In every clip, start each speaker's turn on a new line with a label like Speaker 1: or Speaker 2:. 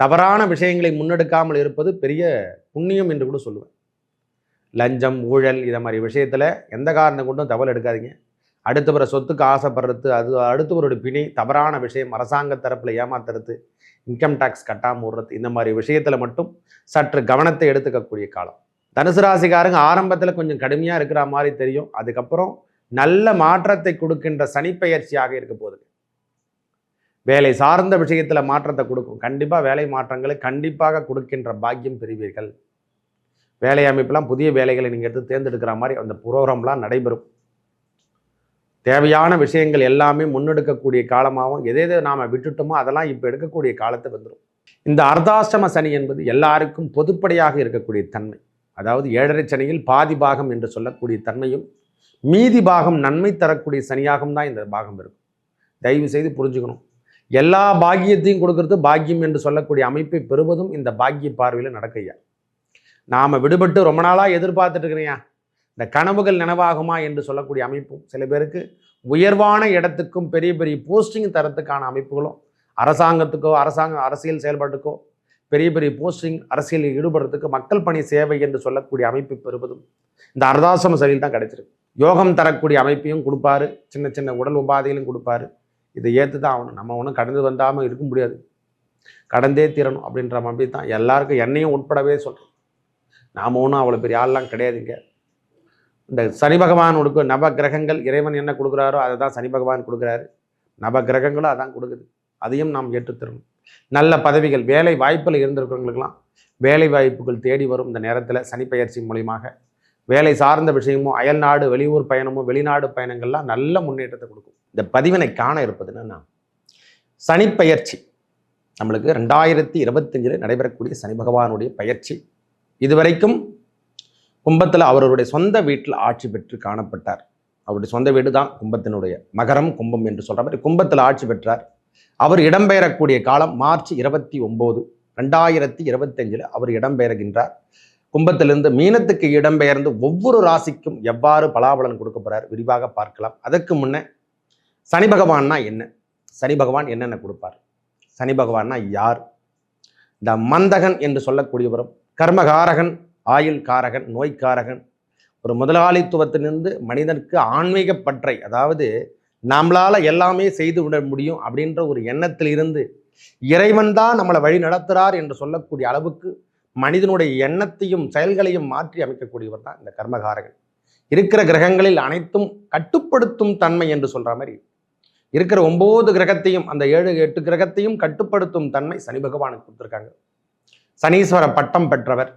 Speaker 1: தவறான விஷயங்களை முன்னெடுக்காமல் இருப்பது பெரிய புண்ணியம் என்று கூட சொல்லுவேன். லஞ்சம் ஊழல் இதை மாதிரி விஷயத்தில் எந்த காரணம் கொண்டும் தவறு எடுக்காதீங்க. அடுத்தவரை சொத்துக்கு ஆசைப்படுறது அது அடுத்தவரோட பிணி தவறான விஷயம் அரசாங்க தரப்பில் ஏமாத்துறது இன்கம் டேக்ஸ் கட்டாமல் விடுறது இந்த மாதிரி விஷயத்தில் மட்டும் சற்று கவனத்தை எடுத்துக்கக்கூடிய காலம். தனுசு ராசிக்காரங்க ஆரம்பத்தில் கொஞ்சம் கடுமையாக இருக்கிற மாதிரி தெரியும். அதுக்கப்புறம் நல்ல மாற்றத்தை கொடுக்கின்ற சனிப்பெயர்ச்சியாக இருக்க போகுது. வேலை சார்ந்த விஷயத்தில் மாற்றத்தை கொடுக்கும். கண்டிப்பாக வேலை மாற்றங்களை கண்டிப்பாக கொடுக்கின்ற பாக்கியம் பெறுவீர்கள். வேலை அமைப்பெல்லாம் புதிய வேலைகளை நீங்கள் எடுத்து தேர்ந்தெடுக்கிற மாதிரி அந்த ப்ரோக்ராம்லாம் நடைபெறும். தேவையான விஷயங்கள் எல்லாமே முன்னெடுக்கக்கூடிய காலமாகவும் எதை எதை நாம் விட்டுட்டோமோ அதெல்லாம் இப்போ எடுக்கக்கூடிய காலத்தை வந்துடும் இந்த அர்த்தாஷ்டம சனி என்பது எல்லாருக்கும் பொதுப்படையாக இருக்கக்கூடிய தன்மை. அதாவது ஏழரை சனியில் பாதி பாகம் என்று சொல்லக்கூடிய தன்மையும் மீதி பாகம் நன்மை தரக்கூடிய சனியாகவும் தான் இந்த பாகம் இருக்கும். தயவு செய்து புரிஞ்சுக்கணும். எல்லா பாக்கியத்தையும் கொடுக்கறது பாக்கியம் என்று சொல்லக்கூடிய அமைப்பை பெறுவதும் இந்த பாக்கிய பார்வையில் நடக்கையா நாம் விடுபட்டு ரொம்ப நாளாக எதிர்பார்த்துட்டு இருக்கிறையா இந்த கனவுகள் நினைவாகுமா என்று சொல்லக்கூடிய அமைப்பும் சில பேருக்கு உயர்வான இடத்துக்கும் பெரிய பெரிய போஸ்டிங் தரத்துக்கான அமைப்புகளும் அரசாங்கத்துக்கோ அரசாங்க அரசியல் செயல்பாட்டுக்கோ பெரிய பெரிய போஸ்டிங் அரசியலில் ஈடுபடுறதுக்கு மக்கள் பணி சேவை என்று சொல்லக்கூடிய அமைப்பு பெறுவதும் இந்த அர்தாசம சரியில் தான் கிடைச்சிருக்கு. யோகம் தரக்கூடிய அமைப்பையும் கொடுப்பாரு. சின்ன சின்ன உடல் உபாதைகளும் கொடுப்பாரு. இதை ஏற்று தான் ஆகணும். நம்ம ஒன்றும் கடந்து வந்தாமல் இருக்க முடியாது. கடந்தே தீரணும் அப்படின்ற மாதிரி தான் எல்லாருக்கும் என்னையும் உட்படவே சொல்கிறேன் நாம் ஒன்றும் அவ்வளோ பெரிய ஆள்லாம் கிடையாதுங்க. இந்த சனி பகவான் கொடுக்க நவ கிரகங்கள் இறைவன் என்ன கொடுக்குறாரோ அதை தான் சனி பகவான் கொடுக்குறாரு. நவ கிரகங்களும் அதான் கொடுக்குது. அதையும் நாம் ஏற்றுத்தரணும். நல்ல பதவிகள் வேலை வாய்ப்பில் இருந்திருக்கிறவங்களுக்கெல்லாம் வேலை வாய்ப்புகள் தேடி வரும் இந்த நேரத்தில் சனி பயிற்சி மூலியமாக. வேலை சார்ந்த விஷயமும் அயல்நாடு வெளியூர் பயணமும் வெளிநாடு பயணங்கள்லாம் நல்ல முன்னேற்றத்தை கொடுக்கும். இந்த பதிவினை காண இருப்பது என்னன்னா சனிப்பெயர்ச்சி. நம்மளுக்கு ரெண்டாயிரத்தி இருபத்தஞ்சில் நடைபெறக்கூடிய சனி பகவானுடைய பயிற்சி இதுவரைக்கும் கும்பத்தில் அவருடைய சொந்த வீட்டில் ஆட்சி பெற்று காணப்பட்டார். அவருடைய சொந்த வீடு தான் கும்பத்தினுடைய மகரம் கும்பம் என்று சொல்கிற மாதிரி கும்பத்தில் ஆட்சி பெற்றார். அவர் இடம்பெயரக்கூடிய காலம் மார்ச் இருபத்தி ஒம்பது ரெண்டாயிரத்தி இருபத்தஞ்சில் அவர் இடம்பெயர்கின்றார். கும்பத்திலிருந்து மீனத்துக்கு இடம்பெயர்ந்து ஒவ்வொரு ராசிக்கும் எவ்வாறு பலாபலன் கொடுக்க விரிவாக பார்க்கலாம். அதற்கு முன்னே சனி பகவான்னா என்ன? சனி பகவான் என்னென்ன கொடுப்பார்? சனி பகவான்னா யார்? இந்த மந்தகன் என்று சொல்லக்கூடியவரும் கர்மகாரகன் ஆயுள் காரகன் நோய்க்காரகன் ஒரு முதலாளித்துவத்திலிருந்து மனிதனுக்கு ஆன்மீக பற்றை அதாவது நம்மளால் எல்லாமே செய்து விட முடியும் அப்படின்ற ஒரு எண்ணத்தில் இருந்து இறைவன் தான் நம்மளை வழி நடத்துகிறார் என்று சொல்லக்கூடிய அளவுக்கு மனிதனுடைய எண்ணத்தையும் செயல்களையும் மாற்றி அமைக்கக்கூடியவர் தான் இந்த கர்மகாரகன். இருக்கிற கிரகங்களில் அனைத்தும் கட்டுப்படுத்தும் தன்மை என்று சொல்கிற மாதிரி இருக்கிற ஒம்பது கிரகத்தையும் அந்த ஏழு எட்டு கிரகத்தையும் கட்டுப்படுத்தும் தன்மை சனி பகவானுக்கு கொடுத்துருக்காங்க. சனீஸ்வர பட்டம் பெற்றவர்.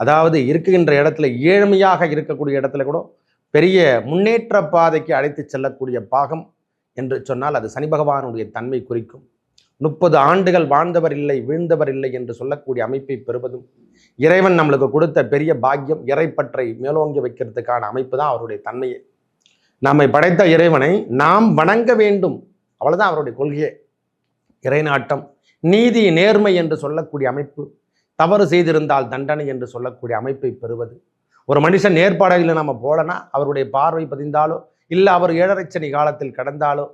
Speaker 1: அதாவது இருக்குகின்ற இடத்துல ஏழ்மையாக இருக்கக்கூடிய இடத்துல கூட பெரிய முன்னேற்ற பாதைக்கு அழைத்து செல்லக்கூடிய பாகம் என்று சொன்னால் அது சனி பகவானுடைய தன்மை குறிக்கும். முப்பது ஆண்டுகள் வாழ்ந்தவர் இல்லை வீழ்ந்தவர் இல்லை என்று சொல்லக்கூடிய அமைப்பை பெறுவதும் இறைவன் நம்மளுக்கு கொடுத்த பெரிய பாக்கியம் இறைப்பற்றை மேலோங்கி வைக்கிறதுக்கான அமைப்பு தான் அவருடைய தன்மையை. நம்மை படைத்த இறைவனை நாம் வணங்க வேண்டும். அவ்வளவுதான் அவருடைய கொள்கையே. இறைநாட்டம் நீதி நேர்மை என்று சொல்லக்கூடிய அமைப்பு தவறு செய்திருந்தால் தண்டனை என்று சொல்லக்கூடிய அமைப்பை பெறுவது. ஒரு மனுஷன் நேர்பாடையில் நம்ம போலனா அவருடைய பார்வை பதிந்தாலோ இல்லை அவர் ஏழரைச்சனி காலத்தில் கடந்தாலோ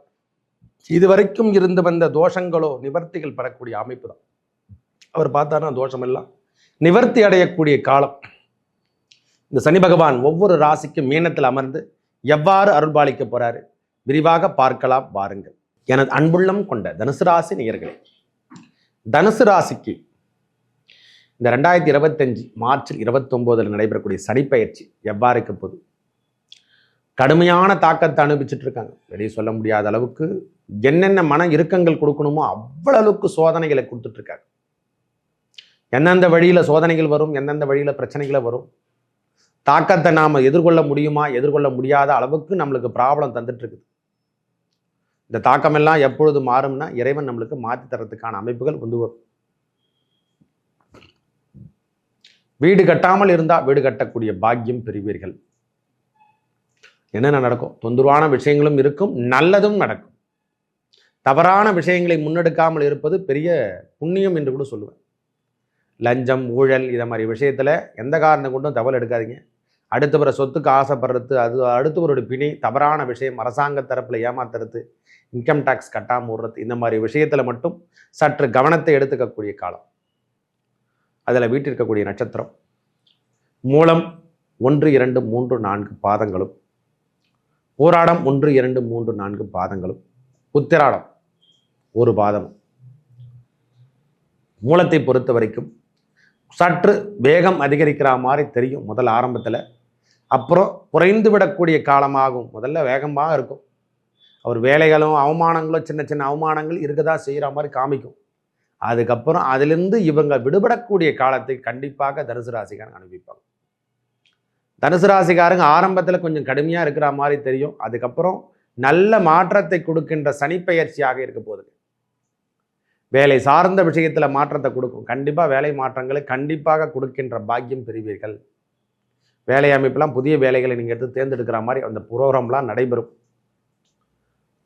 Speaker 1: இதுவரைக்கும் இருந்து வந்த தோஷங்களோ நிவர்த்திகள் பெறக்கூடிய அமைப்பு தான். அவர் பார்த்தாருன்னா தோஷமெல்லாம் நிவர்த்தி அடையக்கூடிய காலம். இந்த சனி பகவான் ஒவ்வொரு ராசிக்கும் மீனத்தில் அமர்ந்து எவ்வாறு அருள்பாலிக்க போறாரு? விரிவாக பார்க்கலாம் வாருங்கள். எனது அன்புள்ளம் கொண்ட தனுசு ராசி நேயர்களே தனுசு ராசிக்கு இந்த ரெண்டாயிரத்தி இருபத்தஞ்சு மார்ச் இருபத்தொம்போதில் நடைபெறக்கூடிய சனிப்பயிற்சி எவ்வாறு இருக்க போகுது? கடுமையான தாக்கத்தை அனுபவிச்சுட்டு இருக்காங்க. வெளியே சொல்ல முடியாத அளவுக்கு என்னென்ன மன இறுக்கங்கள் கொடுக்கணுமோ அவ்வளவுக்கு அளவுக்கு சோதனைகளை கொடுத்துட்ருக்காங்க எந்தெந்த வழியில சோதனைகள் வரும் எந்தெந்த வழியில பிரச்சனைகளை வரும் தாக்கத்தை நாம் எதிர்கொள்ள முடியுமா எதிர்கொள்ள முடியாத அளவுக்கு நம்மளுக்கு ப்ராப்ளம் தந்துட்டுருக்குது. இந்த தாக்கமெல்லாம் எப்பொழுது மாறும்னா இறைவன் நம்மளுக்கு மாற்றி தரத்துக்கான அமைப்புகள் வந்து வரும். வீடு கட்டாமல் இருந்தால் வீடு கட்டக்கூடிய பாக்கியம் பெறுவீர்கள். என்னென்ன நடக்கும்? தொந்தரவான விஷயங்களும் இருக்கும் நல்லதும் நடக்கும். தவறான விஷயங்களை முன்னெடுக்காமல் இருப்பது பெரிய புண்ணியம் என்று கூட சொல்லுவேன். லஞ்சம் ஊழல் இதை மாதிரி விஷயத்தில் எந்த காரணம் கொண்டும் தவறு எடுக்காதீங்க. அடுத்தவரை சொத்துக்கு ஆசைப்படுறது அது அடுத்தவருடைய பிணை தவறான விஷயம் அரசாங்க தரப்பில் ஏமாத்துறது இன்கம் டேக்ஸ் கட்டாமல் விடுறது இந்த மாதிரி விஷயத்தில் மட்டும் சற்று கவனத்தை எடுத்துக்கக்கூடிய காலம். அதில் வீட்டிருக்கக்கூடிய நட்சத்திரம். மூலம் ஒன்று இரண்டு மூன்று நான்கு பாதங்களும். போராடம் ஒன்று இரண்டு மூன்று நான்கு பாதங்களும். உத்திராடம் ஒரு பாதம் மூலத்தை பொறுத்த வரைக்கும் சற்று வேகம் அதிகரிக்கிற மாதிரி தெரியும் முதல் ஆரம்பத்தில். அப்புறம் குறைந்து விடக்கூடிய காலமாகும். முதல்ல வேகமாக இருக்கும். அவர் வேலைகளும் அவமானங்களும் சின்ன சின்ன அவமானங்கள் இருக்கதா செய்கிற மாதிரி காமிக்கும். அதுக்கப்புறம் அதிலிருந்து இவங்க விடுபடக்கூடிய காலத்தை கண்டிப்பாக தனுசு ராசிக்காரங்க அனுப்பிப்பாங்க தனுசு ராசிக்காரங்க ஆரம்பத்தில் கொஞ்சம் கடுமையாக இருக்கிற மாதிரி தெரியும். அதுக்கப்புறம் நல்ல மாற்றத்தை கொடுக்கின்ற சனிப்பெயர்ச்சியாக இருக்க போகுது. வேலை சார்ந்த விஷயத்தில் மாற்றத்தை கொடுக்கும். கண்டிப்பாக வேலை மாற்றங்களை கண்டிப்பாக கொடுக்கின்ற பாக்கியம் பெறுவீர்கள். வேலை அமைப்பெல்லாம் புதிய வேலைகளை நீங்கள் எடுத்து தேர்ந்தெடுக்கிற மாதிரி அந்த புரோகிராம்லாம் நடைபெறும்.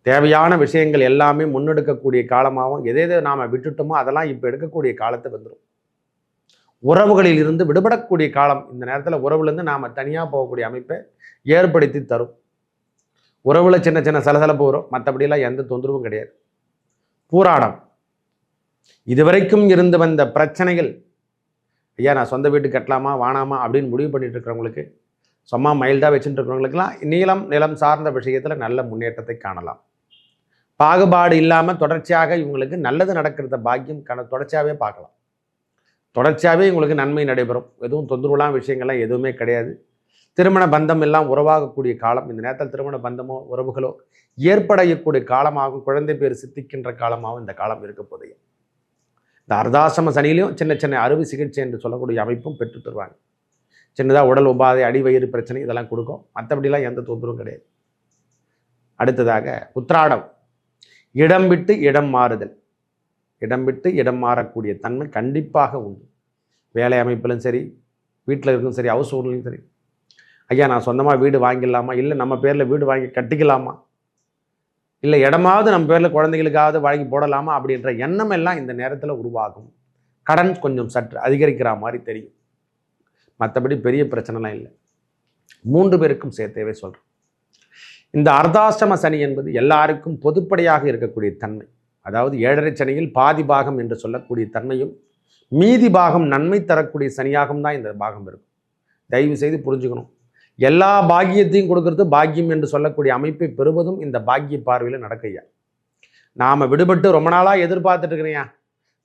Speaker 1: தேவையான விஷயங்கள் எல்லாமே முன்னெடுக்கக்கூடிய காலமாகவும் எதை எதை நாம் விட்டுட்டோமோ அதெல்லாம் இப்போ எடுக்கக்கூடிய காலத்தை வந்துடும் உறவுகளில் இருந்து விடுபடக்கூடிய காலம் இந்த நேரத்தில் உறவுலேருந்து நாம் தனியாக போகக்கூடிய அமைப்பை ஏற்படுத்தி தரும். உறவில் சின்ன சின்ன சலசலப்பு வரும் மற்றபடியெல்லாம் எந்த தொந்தரவும் கிடையாது. பூராடம். இதுவரைக்கும் இருந்து வந்த பிரச்சனைகள் ஐயா நான் சொந்த வீட்டு கட்டலாமா வானாமா அப்படின்னு முடிவு பண்ணிட்டு இருக்கிறவங்களுக்கு சும்மா மைல்டாக வச்சுட்டு இருக்கிறவங்களுக்குலாம் நீளம் நிலம் சார்ந்த விஷயத்தில் நல்ல முன்னேற்றத்தை காணலாம். பாகுபாடு இல்லாமல் தொடர்ச்சியாக இவங்களுக்கு நல்லது நடக்கிறத பாக்கியம் கண தொடர்ச்சியாகவே பார்க்கலாம். தொடர்ச்சியாகவே இவங்களுக்கு நன்மை நடைபெறும். எதுவும் தொந்தரவுலாம் விஷயங்கள்லாம் எதுவுமே கிடையாது. திருமண பந்தம் எல்லாம் உறவாகக்கூடிய காலம். இந்த நேரத்தில் திருமண பந்தமோ உறவுகளோ ஏற்படையக்கூடிய காலமாகவும் குழந்தை பேர் சித்திக்கின்ற காலமாகவும் இந்த காலம் இருக்க போதையும் இந்த அர்தாசம சனியிலையும் சின்ன சின்ன அறுவை சிகிச்சை என்று சொல்லக்கூடிய அமைப்பும் பெற்று தருவாங்க. சின்னதாக உடல் உபாதை அடிவயிறு பிரச்சனை இதெல்லாம் கொடுக்கும். மற்றபடிலாம் எந்த தொந்தரவும் கிடையாது. அடுத்ததாக உத்ராடம் இடம் விட்டு இடம் மாறுதல். இடம் விட்டு இடம் மாறக்கூடிய தன்மை கண்டிப்பாக உண்டு. வேலை அமைப்பிலும் சரி வீட்டில் இருக்கும் சரி ஹவுஸ் ஓனர்லையும் சரி. ஐயா நான் சொந்தமாக வீடு வாங்கிடலாமா? இல்லை நம்ம பேரில் வீடு வாங்கி கட்டிக்கலாமா? இல்லை இடமாவது நம்ம பேரில் குழந்தைகளுக்காவது வாங்கி போடலாமா அப்படின்ற எண்ணம் எல்லாம் இந்த நேரத்தில் உருவாகும். கடன் கொஞ்சம் சற்று அதிகரிக்கிற மாதிரி தெரியும். மற்றபடி பெரிய பிரச்சனைலாம் இல்லை. மூன்று பேருக்கும் சேர்த்தேவே சொல்கிறேன் இந்த அர்த்தாஷ்டம சனி என்பது எல்லாருக்கும் பொதுப்படையாக இருக்கக்கூடிய தன்மை. அதாவது ஏழரை சனியில் பாதி பாகம் என்று சொல்லக்கூடிய தன்மையும் மீதி பாகம் நன்மை தரக்கூடிய சனியாகவும் தான் இந்த பாகம் இருக்கும். தயவு செய்து புரிஞ்சுக்கணும். எல்லா பாக்கியத்தையும் கொடுக்கறது பாக்கியம் என்று சொல்லக்கூடிய அமைப்பை பெறுவதும் இந்த பாக்கிய பார்வையில் நடக்கையா நாம் விடுபட்டு ரொம்ப நாளாக எதிர்பார்த்துட்டு இருக்கிறையா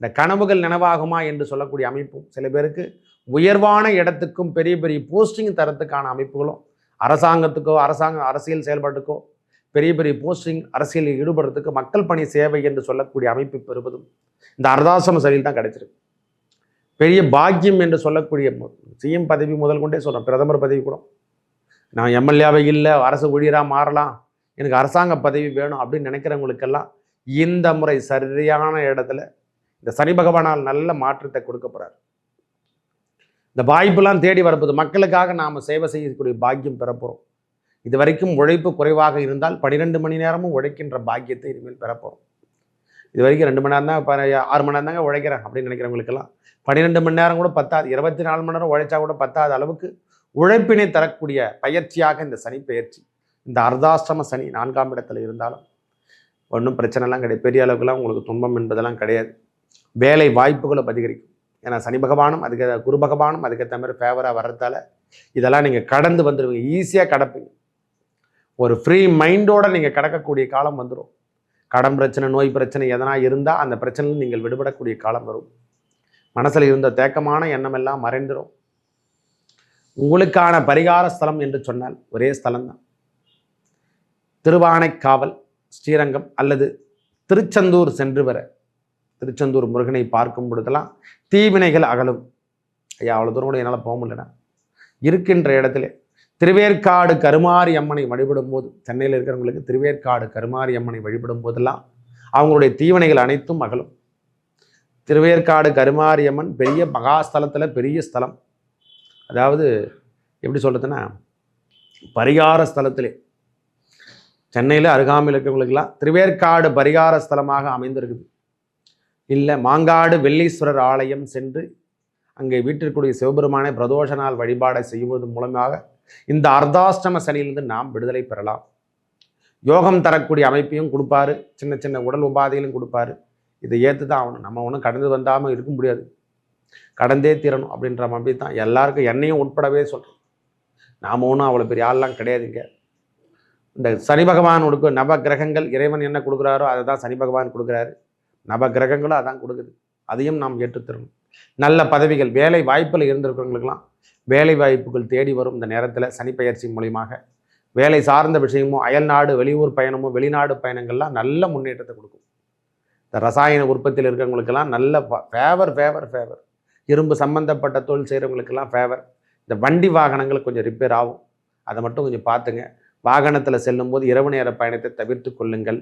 Speaker 1: இந்த கனவுகள் நினைவாகுமா என்று சொல்லக்கூடிய அமைப்பும் சில பேருக்கு உயர்வான இடத்துக்கும் பெரிய பெரிய போஸ்டிங் தரத்துக்கான அமைப்புகளும் அரசாங்கத்துக்கோ அரசாங்க அரசியல் செயல்பாட்டுக்கோ பெரிய பெரிய போஸ்டிங் அரசியலில் ஈடுபடுறதுக்கு மக்கள் பணி சேவை என்று சொல்லக்கூடிய அமைப்பு பெறுவதும் இந்த அர்தாசம சரியில் தான் கிடைச்சிருக்கு. பெரிய பாக்கியம் என்று சொல்லக்கூடிய சிஎம் பதவி முதல் கொண்டே சொல்கிறோம் பிரதமர் பதவி கூட. நான் எம்எல்ஏவை இல்லை அரசு ஊழியராக மாறலாம் எனக்கு அரசாங்க பதவி வேணும் அப்படின்னு நினைக்கிறவங்களுக்கெல்லாம் இந்த முறை சரியான இடத்துல இந்த சனி பகவானால் நல்ல மாற்றத்தை கொடுக்க போகிறார் இந்த வாய்ப்பெல்லாம் தேடி வரப்போது மக்களுக்காக நாம் சேவை செய்யக்கூடிய பாக்கியம் பெறப்போகிறோம் இது வரைக்கும் உழைப்பு குறைவாக இருந்தால் பன்னிரெண்டு மணி நேரமும் உழைக்கின்ற பாக்கியத்தை இனிமேல் பெறப்போகிறோம் இது வரைக்கும் ரெண்டு மணி நேரம் தான் ஆறு மணி நேரம் தாங்க உழைக்கிறேன் அப்படின்னு நினைக்கிறவங்களுக்கெல்லாம் பன்னிரெண்டு மணி நேரம் கூட பத்தாது. இருபத்தி நாலு மணி நேரம் உழைச்சா கூட பத்தாத அளவுக்கு உழைப்பினை தரக்கூடிய பயிற்சியாக இந்த சனி பயிற்சி இந்த அர்த்தாஷ்டம சனி நான்காம் இடத்துல இருந்தாலும் ஒன்றும் பிரச்சனைலாம் கிடையாது. பெரிய அளவுக்குலாம் உங்களுக்கு துன்பம் என்பதெல்லாம் கிடையாது. வேலை வாய்ப்புகளை அதிகரிக்கும். ஏன்னா சனி பகவானும் அதுக்கு குரு பகவானும் அதுக்கேற்ற மாதிரி ஃபேவராக வர்றதால இதெல்லாம் நீங்கள் கடந்து வந்துடுவீங்க ஈஸியாக கடப்பீங்க. ஒரு ஃப்ரீ மைண்டோடு நீங்கள் கடக்கக்கூடிய காலம் வந்துடும் கடன் பிரச்சனை நோய் பிரச்சனை எதனா இருந்தால் அந்த பிரச்சனையில் நீங்கள் விடுபடக்கூடிய காலம் வரும். மனசில் இருந்த தேக்கமான எண்ணம் எல்லாம் மறைந்துடும் உங்களுக்கான பரிகார ஸ்தலம் என்று சொன்னால் ஒரே ஸ்தலம்தான். திருவானைக்காவல் ஸ்ரீரங்கம் அல்லது திருச்செந்தூர் சென்று வர திருச்செந்தூர் முருகனை பார்க்கும் பொழுதெல்லாம் தீவினைகள் அகலும். ஐயா அவ்வளோ தூரம் கூட என்னால் போக முடியலண்ணா. இருக்கின்ற இடத்துல திருவேற்காடு கருமாரி அம்மனை வழிபடும் போது சென்னையில் இருக்கிறவங்களுக்கு திருவேற்காடு கருமாரி அம்மனை வழிபடும் போதெல்லாம் அவங்களுடைய தீவினைகள் அனைத்தும் அகலும். திருவேற்காடு கருமாரி அம்மன் பெரிய மகாஸ்தலத்தில் பெரிய ஸ்தலம். அதாவது எப்படி சொல்கிறதுன்னா பரிகார ஸ்தலத்திலே சென்னையில் அருகாமையில் இருக்கிறவங்களுக்கெல்லாம் திருவேற்காடு பரிகார ஸ்தலமாக அமைந்திருக்குது. இல்லை மாங்காடு வெள்ளீஸ்வரர் ஆலயம் சென்று அங்கே வீட்டிற்குரிய சிவபெருமானை பிரதோஷ நாள் வழிபாடை செய்வது மூலமாக இந்த அர்த்தாஷ்டம சனியிலிருந்து நாம் விடுதலை பெறலாம். யோகம் தரக்கூடிய அமைப்பையும் கொடுப்பாரு. சின்ன சின்ன உடல் உபாதைகளும் கொடுப்பாரு. இதை ஏற்று தான் ஆகணும். நம்ம ஒன்றும் கடந்து வந்தாமல் இருக்க முடியாது. கடந்தே தீரணும் அப்படின்ற மாதிரி தான் எல்லாருக்கும் என்னையும் உட்படவே சொல்கிறேன் நாம ஒன்றும் அவ்வளோ பெரிய ஆள்லாம் கிடையாதுங்க. இந்த சனி பகவான் கொடுக்க நவ கிரகங்கள் இறைவன் என்ன கொடுக்குறாரோ அதை தான் சனி பகவான் கொடுக்குறாரு. நவ கிரகங்களும் அதான் கொடுக்குது. அதையும் நாம் ஏற்றுத்தரணும். நல்ல பதவிகள் வேலை வாய்ப்பில் இருந்திருக்கிறவங்களுக்கெல்லாம் வேலை வாய்ப்புகள் தேடி வரும் இந்த நேரத்தில் சனி பயிற்சி மூலியமாக. வேலை சார்ந்த விஷயமும் அயல்நாடு வெளியூர் பயணமும் வெளிநாடு பயணங்கள்லாம் நல்ல முன்னேற்றத்தை கொடுக்கும். இந்த ரசாயன உற்பத்தியில் இருக்கிறவங்களுக்கெல்லாம் நல்ல ஃபேவர் ஃபேவர் ஃபேவர் இரும்பு சம்பந்தப்பட்ட தொழில் செய்கிறவங்களுக்கெல்லாம் ஃபேவர் இந்த வண்டி வாகனங்கள் கொஞ்சம் ரிப்பேர் ஆகும். அதை மட்டும் கொஞ்சம் பார்த்துங்க. வாகனத்தில் செல்லும்போது இரவு நேர பயணத்தை தவிர்த்து கொள்ளுங்கள்.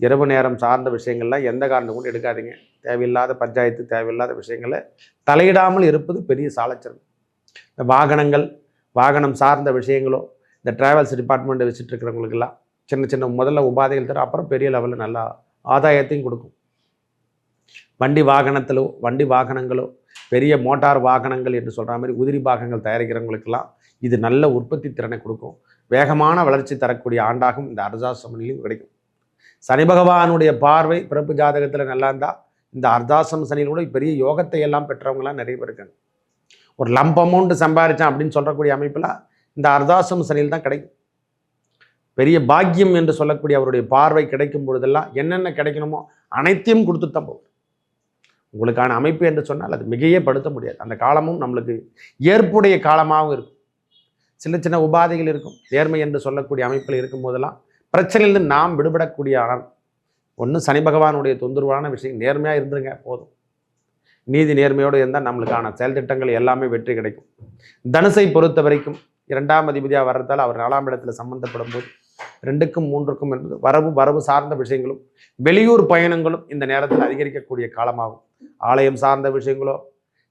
Speaker 1: இரவு நேரம் சார்ந்த விஷயங்கள்லாம் எந்த காரணம் கொண்டு எடுக்காதீங்க. தேவையில்லாத பஞ்சாயத்து தேவையில்லாத விஷயங்களை தலையிடாமல் இருப்பது பெரிய சாலச்சரம் இந்த வாகனங்கள் வாகனம் சார்ந்த விஷயங்களோ இந்த டிராவல்ஸ் டிபார்ட்மெண்ட்டை வச்சுட்டு இருக்கிறவங்களுக்கெல்லாம் சின்ன சின்ன முதல்ல உபாதைகள் தரும். அப்புறம் பெரிய லெவலில் நல்லா ஆதாயத்தையும் கொடுக்கும். வண்டி வாகனத்திலோ வண்டி வாகனங்களோ பெரிய மோட்டார் வாகனங்கள் என்று சொல்கிற மாதிரி உதிரி பாகங்கள் தயாரிக்கிறவங்களுக்கெல்லாம் இது நல்ல உற்பத்தி திறனை கொடுக்கும். வேகமான வளர்ச்சி தரக்கூடிய ஆண்டாகும் இந்த அர்தாசமனிலையும் கிடைக்கும். சனி பகவானுடைய பார்வை பிறப்பு ஜாதகத்தில் நல்லா இருந்தால் இந்த அர்தாசம் சனியில் கூட பெரிய யோகத்தை எல்லாம் பெற்றவங்களாம் நிறைய பேர் இருக்காங்க. ஒரு லம்ப் அமௌண்ட் சம்பாதிச்சான் அப்படின்னு சொல்லக்கூடிய அமைப்பில் இந்த அர்தாசம் சனியில் தான் கிடைக்கும். பெரிய பாக்கியம் என்று சொல்லக்கூடிய அவருடைய பார்வை கிடைக்கும் பொழுதெல்லாம் என்னென்ன கிடைக்கணுமோ அனைத்தையும் கொடுத்து தான் போகும். உங்களுக்கான அமைப்பு என்று சொன்னால் அது மிகையே படுத்த முடியாது. அந்த காலமும் நம்மளுக்கு ஏற்புடைய காலமாகவும் இருக்கும். சின்ன சின்ன உபாதைகள் இருக்கும். நேர்மை என்று சொல்லக்கூடிய அமைப்பில் இருக்கும் போதெல்லாம் பிரச்சனையிலிருந்து நாம் விடுபடக்கூடிய ஆனால் ஒன்று சனி பகவானுடைய தொந்தரவான விஷயம். நேர்மையாக இருந்துருங்க போதும். நீதி நேர்மையோடு இருந்தால் நம்மளுக்கான செயல் திட்டங்கள் எல்லாமே வெற்றி கிடைக்கும். தனுசை பொறுத்த வரைக்கும் இரண்டாம் அதிபதியாக வர்றதால் அவர் நாலாம் இடத்துல சம்பந்தப்படும் போது ரெண்டுக்கும் மூன்றுக்கும் என்பது வரவு வரவு சார்ந்த விஷயங்களும் வெளியூர் பயணங்களும் இந்த நேரத்தில் அதிகரிக்கக்கூடிய காலமாகும். ஆலயம் சார்ந்த விஷயங்களோ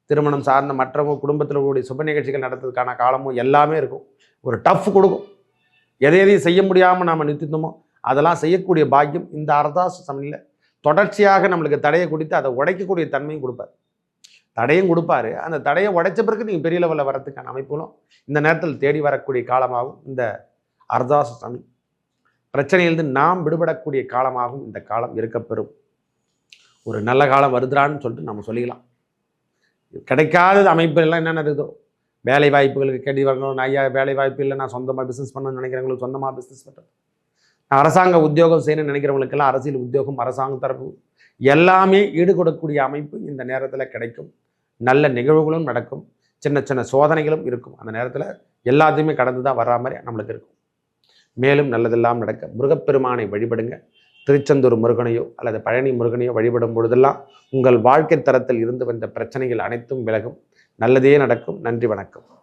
Speaker 1: திருமணம் சார்ந்த மற்றவங்க குடும்பத்தில் கூடிய சுப நிகழ்ச்சிகள் நடத்துறதுக்கான காலமும் எல்லாமே இருக்கும். ஒரு டஃப் கொடுக்கும். எதை எதையும் செய்ய முடியாமல் நாம் நிறுத்தினோமோ அதெல்லாம் செய்யக்கூடிய பாக்கியம் இந்த அரதாச சமனில் தொடர்ச்சியாக நம்மளுக்கு தடையை கொடுத்து அதை உடைக்கக்கூடிய தன்மையும் கொடுப்பார். தடையும் கொடுப்பாரு. அந்த தடையை உடைச்ச பிறகு நீங்கள் பெரிய லெவலில் வரத்துக்கான அமைப்புகளும் இந்த நேரத்தில் தேடி வரக்கூடிய காலமாகும் இந்த அர்தாச சமி பிரச்சனையிலிருந்து நாம் விடுபடக்கூடிய காலமாகவும் இந்த காலம் இருக்கப்பெறும். ஒரு நல்ல காலம் வருதுறான்னு சொல்லிட்டு நம்ம சொல்லிக்கலாம். கிடைக்காத அமைப்பு எல்லாம் என்னென்ன இருக்குதோ. வேலை வாய்ப்புகளுக்கு கேடி வரணும் ஐயா வேலை வாய்ப்பு இல்லை நான் சொந்தமாக பிஸ்னஸ் பண்ணணும்னு நினைக்கிறவங்களுக்கு சொந்தமாக பிஸ்னஸ் பண்ணுறது நான் அரசாங்க உத்தியோகம் செய்யணும்னு நினைக்கிறவங்களுக்கெல்லாம் அரசியல் உத்தியோகம் அரசாங்க தரப்பு. எல்லாமே ஈடுகொடக்கூடிய அமைப்பு இந்த நேரத்தில் கிடைக்கும். நல்ல நிகழ்வுகளும் நடக்கும். சின்ன சின்ன சோதனைகளும் இருக்கும். அந்த நேரத்தில் எல்லாத்தையுமே கடந்து தான் வரா மாதிரி நம்மளுக்கு இருக்கும். மேலும் நல்லதெல்லாம் நடக்க முருகப்பெருமானை வழிபடுங்க. திருச்செந்தூர் முருகனையோ அல்லது பழனி முருகனையோ வழிபடும் பொழுதெல்லாம் உங்கள் வாழ்க்கை தரத்தில் இருந்து வந்த பிரச்சனைகள் அனைத்தும் விலகும். நல்லதே நடக்கும். நன்றி வணக்கம்.